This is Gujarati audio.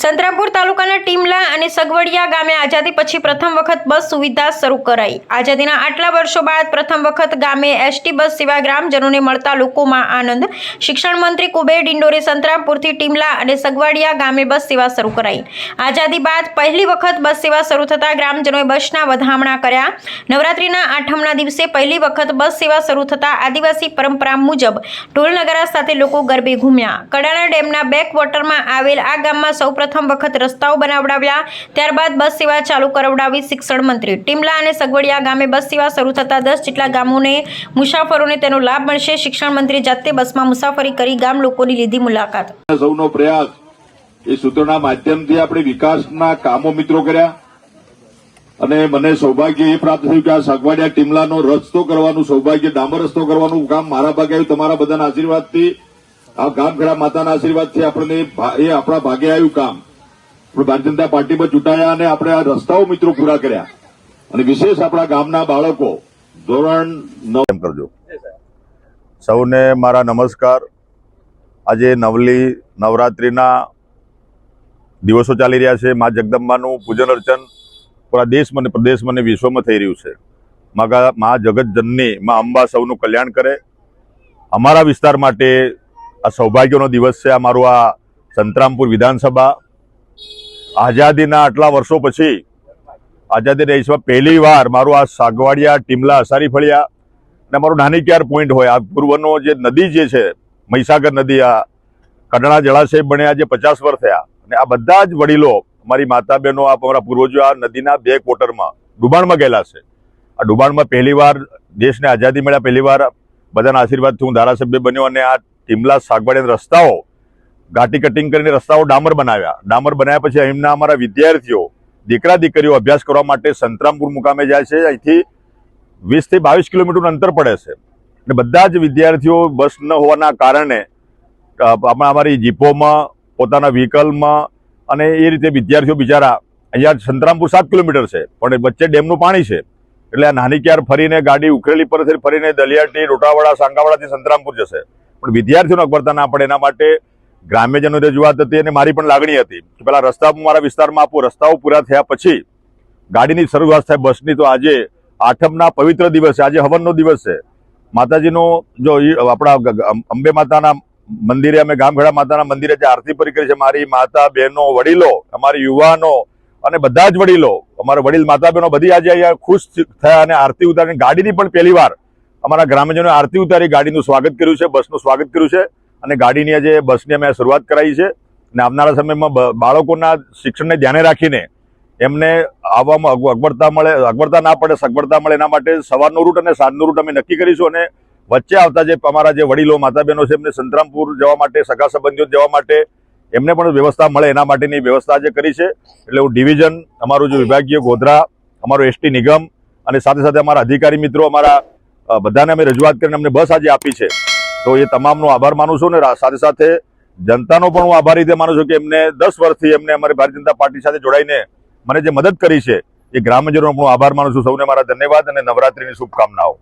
સંતરામપુર તાલુકાના ટીમલા અને સગવડિયા ગામે આઝાદી પછી પ્રથમ વખત બસ સુવિધા શરૂ કરાઈ. આઝાદીના આટલા વર્ષો બાદ પ્રથમ વખત ગામે એસટી બસ સેવા ગ્રામજનોને મળતા લોકોમાં આનંદ. શિક્ષણ મંત્રી કુબેર ડિંડોરે સંતરામપુરથી ટીમલા અને સગવડિયા ગામે બસ સેવા શરૂ કરાઈ. આઝાદી બાદ પહેલી વખત બસ સેવા શરૂ થતાં ગ્રામજનોએ બસના વધામણા કર્યા. નવરાત્રિના આઠમના દિવસે પહેલી વખત બસ સેવા શરૂ થતાં આદિવાસી પરંપરા મુજબ ઢોલ નગારા સાથે લોકો ગરબે ઘૂમ્યા. કડાણા ડેમના બેક વોટરમાં આવેલ આ ગામમાં સૌપ્રથમ વખત રસ્તાઓ બનાવડાવ્યા. ત્યારબાદ બસ સેવા ચાલુ કરાવડાવી શિક્ષણ મંત્રી ટીમલા અને સગવડિયા ગામે બસ સેવા શરૂ થતાં દસ જેટલા ગામોને મુસાફરોને તેનો લાભ મળશે. શિક્ષણ મંત્રી જાતે બસમાં મુસાફરી કરી ગામ લોકોની લીધી મુલાકાત. સૌનો પ્રયાસ એ સૂત્રના માધ્યમથી આપણે વિકાસના કામો મિત્રો કર્યા. અને મને સૌભાગ્ય એ પ્રાપ્ત થયું કે આ સગવાડિયા ટીમલાનો રસ્તો કરવાનું, સૌભાગ્ય ડામર રસ્તો કરવાનું કામ મારા ભાગે આવ્યું. તમારા બધાના આશીર્વાદથી આ ગામખેડા માતાના આશીર્વાદથી આપણને ભા- એ આપણા ભાગે આવ્યું કામ. આપણે ભારતીય જનતા પાર્ટીમાં ચૂંટાયા અને આપણે આ રસ્તાઓ મિત્રો પૂરા કર્યા. અને વિશેષ આપણા ગામના બાળકો, ધોરણ નવ કરજો. સૌને મારા નમસ્કાર. આજે નવલી નવરાત્રિના દિવસો ચાલી રહ્યા છે. મા જગદંબાનું પૂજન અર્ચન પૂરા દેશમાં અને પ્રદેશમાં અને વિશ્વમાં થઈ રહ્યું છે. મા મા જગતજનની, મા અંબા સૌનું કલ્યાણ કરે. અમારા વિસ્તાર માટે આ સૌભાગ્યનો દિવસ છે અમારું આ સંતરામપુર વિધાનસભા. આઝાદીના આટલા વર્ષો પછી આઝાદી દેશમાં પહેલી વાર મારું આ સાગવાડિયા, ટીમલા અસારી ફળિયા અને મારું નાની ક્યાર પોઈન્ટ હોય. આ પૂર્વનો જે નદી જે છે, મહીસાગર નદી, આ કડણા જળાશય બન્યા જે પચાસ વર્ષ થયા. અને આ બધા જ વડીલો મારી માતા બહેનો આ અમારા પૂર્વજો આ નદીના બે કોટરમાં ડુબાણમાં ગયેલા છે. આ ડુબાણમાં પહેલી વાર દેશને આઝાદી મળ્યા. પહેલી વાર બધાના આશીર્વાદથી હું ધારાસભ્ય બન્યો અને આ ટીમલા સાગવાડિયાના રસ્તાઓ ઘાટી કટિંગ કરીને રસ્તાઓ ડામર બનાવ્યા. ડામર બનાવ્યા પછી અહીંના અમારા વિદ્યાર્થીઓ, દીકરા દીકરીઓ અભ્યાસ કરવા માટે સંતરામપુર મુકામે જાય છે. અહીંથી વીસથી બાવીસ કિલોમીટરનું અંતર પડે છે. અને બધા જ વિદ્યાર્થીઓ બસ ન હોવાના કારણે અમારી જીપોમાં, પોતાના વ્હીકલમાં અને એ રીતે વિદ્યાર્થીઓ બિચારા અહીંયા સંતરામપુર સાત કિલોમીટર છે. પણ વચ્ચે ડેમનું પાણી છે. એટલે આ નાની ક્યાર ફરીને ગાડી ઉખરેલી પરથી ફરીને દલિયાટી, રોટાવાડા, સાંગાવાડાથી સંતરામપુર જશે. પણ વિદ્યાર્થીઓને અગવડતા ના પડે. એના માટે ગ્રામ્યજનો રજૂઆત હતી અને મારી પણ લાગણી હતી કે પેલા રસ્તા મારા વિસ્તારમાં આપો. રસ્તાઓ પૂરા થયા પછી ગાડીની શરૂઆત થાય બસની. તો આજે આઠમના પવિત્ર દિવસે, આજે હવનનો દિવસ છે. માતાજીનો જો આપણા અંબે માતાના મંદિરે અમે ગામખેડા માતાના મંદિરે જે આરતી પરી કરી છે, મારી માતા, બહેનો, વડીલો, અમારી યુવાનો અને બધા જ વડીલો, અમારા વડીલ માતા બહેનો બધી આજે અહીંયા ખુશ થયા અને આરતી ઉતારીને ગાડીની પણ પહેલી વાર અમારા ગ્રામજનોએ આરતી ઉતારી, ગાડીનું સ્વાગત કર્યું છે, બસનું સ્વાગત કર્યું છે. અને ગાડીની આજે બસની અમે શરૂઆત કરાવી છે. અને આવનારા સમયમાં બાળકોના શિક્ષણને ધ્યાને રાખીને એમને આવવામાં અગવડતા મળે, અગવડતા ના પડે, સગવડતા મળે એના માટે સવારનો રૂટ અને સાંજનો રૂટ અમે નક્કી કરીશું. અને વચ્ચે આવતા જે અમારા જે વડીલો માતા બહેનો છે, એમને સંતરામપુર જવા માટે, સગા સંબંધીઓ જવા માટે એમને પણ વ્યવસ્થા મળે એના માટેની વ્યવસ્થા આજે કરી છે. એટલે હું ડિવિઝન, અમારું જે વિભાગીય ગોધરા, અમારું એસટી નિગમ અને સાથે સાથે અમારા અધિકારી મિત્રો, અમારા બધાને અમે રજૂઆત કરીને અમને બસ આજે આપી છે. તો એ તમામનો આભાર માનું છું ને સાથે સાથે જનતાનો પણ હું આભારી રીતે માનું છું કે એમને દસ વર્ષથી એમને અમારી ભારતીય જનતા પાર્ટી સાથે જોડાઈને મને જે મદદ કરી છે એ ગ્રામજનોનો પણ આભાર માનું છું. સૌને મારા ધન્યવાદ અને નવરાત્રીની શુભકામનાઓ.